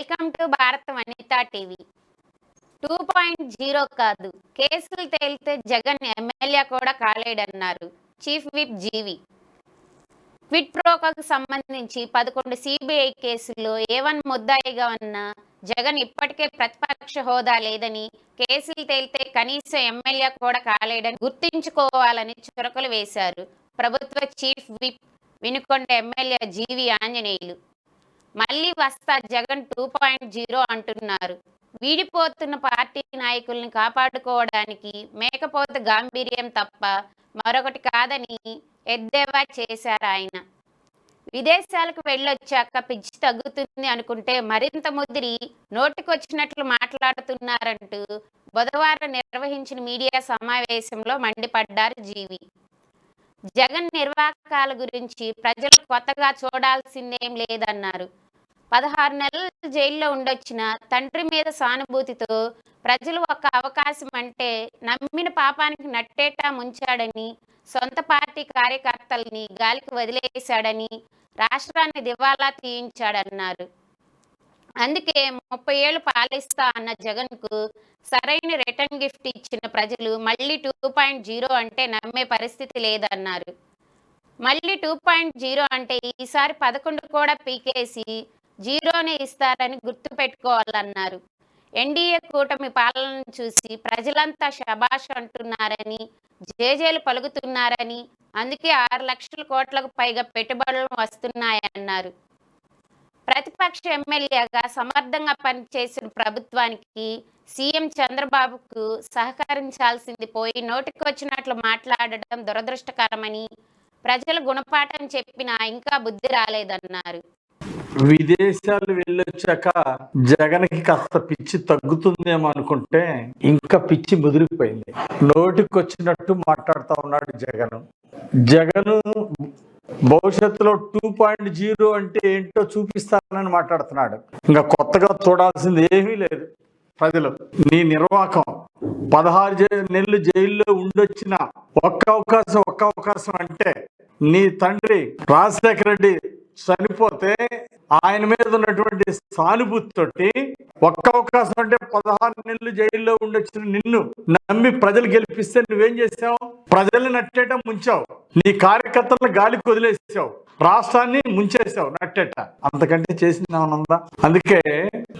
Welcome to Bharata Vanitha TV. Two point zero కాదు కేసులు తేలితే జగన్ ఎమ్మెల్యే కూడా కాలేడన్నారు chief whip G V. Quid ప్రోకోకు సంబంధించి పదకొండు సిబిఐ కేసుల్లో ఏ వన్ ముద్దాయిగా ఉన్న జగన్ ఇప్పటికే ప్రతిపక్ష హోదా లేదని కేసులు తేలితే కనీసం ఎమ్మెల్యే కూడా కాలేడని గుర్తుంచుకోవాలని చురకలు వేశారు. ప్రభుత్వ chief whip Vinukonda MLA G V Anjaneyulu. మళ్ళీ వస్తా జగన్ టూ పాయింట్ జీరో అంటున్నారు. వీడిపోతున్న పార్టీ నాయకుల్ని కాపాడుకోవడానికి మేకపోత గాంభీర్యం తప్ప మరొకటి కాదని ఎద్దేవా చేశారు ఆయన. విదేశాలకు వెళ్ళొచ్చాక పిచ్చి తగ్గుతుంది అనుకుంటే మరింత ముదిరి నోటికొచ్చినట్లు మాట్లాడుతున్నారంటూ బుధవారం నిర్వహించిన మీడియా సమావేశంలో మండిపడ్డారు జీవి. జగన్ నిర్వాహకాల గురించి ప్రజలు కొత్తగా చూడాల్సిందేం లేదన్నారు. పదహారు నెలలు జైల్లో ఉండొచ్చిన తండ్రి మీద సానుభూతితో ప్రజలు ఒక అవకాశం అంటే నమ్మిన పాపానికి నట్టేటా ముంచాడని సొంత పార్టీ కార్యకర్తల్ని గాలికి వదిలేశాడని రాష్ట్రాన్ని దివాలా తీయించాడన్నారు. అందుకే ముప్పై ఏళ్ళు పాలిస్తా అన్న జగన్కు సరైన రిటర్న్ గిఫ్ట్ ఇచ్చిన ప్రజలు మళ్ళీ టూ పాయింట్ జీరో అంటే నమ్మే పరిస్థితి లేదన్నారు. మళ్ళీ టూ పాయింట్ జీరో అంటే ఈసారి పదకొండు కూడా పీకేసి జీరోనే ఇస్తారని గుర్తుపెట్టుకోవాలన్నారు ఎన్డీఏ కూటమి పాలనను చూసి ప్రజలంతా షబాష్ అంటున్నారని జేజేలు పలుకుతున్నారని అందుకే ఆరు లక్షల కోట్లకు పైగా పెట్టుబడులు వస్తున్నాయన్నారు. ప్రతిపక్ష ఎమ్మెల్యేగా సమర్థంగా పనిచేసిన ప్రభుత్వానికి సీఎం చంద్రబాబుకు సహకరించాల్సింది పోయి నోటికొచ్చినట్లు మాట్లాడడం దురదృష్టకరమని ప్రజలు గుణపాఠం చెప్పినా ఇంకా బుద్ధి రాలేదన్నారు. విదేశాలు వెళ్ళొచ్చాక జగన్కి కాస్త పిచ్చి తగ్గుతుందేమో అనుకుంటే ఇంకా పిచ్చి ముదిరిపోయింది. నోటికి వచ్చినట్టు మాట్లాడుతూ ఉన్నాడు జగన్. జగన్ భవిష్యత్తులో టూ పాయింట్ జీరో అంటే ఏంటో చూపిస్తానని మాట్లాడుతున్నాడు. ఇంకా కొత్తగా చూడాల్సింది ఏమీ లేదు ప్రజలు. నీ నిర్వాకం. పదహారు జై- నెలలు జైల్లో ఉండొచ్చిన ఒక్క అవకాశం ఒక్క అవకాశం అంటే నీ తండ్రి రాజశేఖర రెడ్డి చనిపోతే ఆయన మీద ఉన్నటువంటి సానుభూతితోటి ఒక్క అవకాశం అంటే పదహారు నెలలు జైల్లో ఉండొచ్చిన నిన్ను నమ్మి ప్రజలు గెలిపిస్తే నువ్వేం చేసావు? ప్రజల్ని నట్టేయటం ముంచావు. నీ కార్యకర్తలను గాలికి వదిలేసావు. రాష్ట్రాన్ని ముంచేసావు. నట్టేట అంతకంటే చేసింది ఏమైనా అందుకే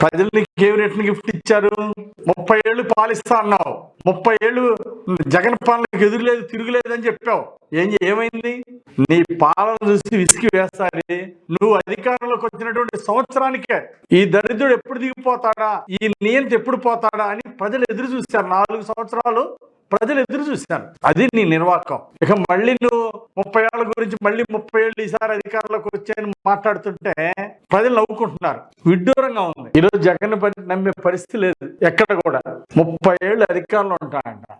ప్రజలు నీకు ఏమి రిటర్న్ గిఫ్ట్ ఇచ్చారు. ముప్పై ఏళ్ళు పాలిస్తా అన్నావు. ముప్పై ఏళ్ళు జగన్ పాలనకు ఎదురులేదు తిరుగులేదు అని చెప్పావు. ఏం ఏమైంది? నీ పాలన చూసి విసిగి వేస్తాది నువ్వు అధికారంలోకి వచ్చినటువంటి సంవత్సరానికే ఈ దరిద్రుడు ఎప్పుడు దిగిపోతాడా? ఈ నియంత ఎప్పుడు పోతాడా అని ప్రజలు ఎదురు చూశారు. నాలుగు సంవత్సరాలు ప్రజలు ఎదురు చూశారు. అది నీ నిర్వాకం. ఇక మళ్ళీ నువ్వు ముప్పై ఏళ్ళ గురించి మళ్ళీ ముప్పై ఏళ్ళు ఈసారి అధికారంలోకి వచ్చాయని మాట్లాడుతుంటే ప్రజలు నవ్వుకుంటున్నారు. విడ్డూరంగా ఉంది. ఈరోజు జగన్ నమ్మే పరిస్థితి లేదు. ఎక్కడ కూడా. ముప్పై ఏళ్ళు అధికారంలో ఉంటాడంట.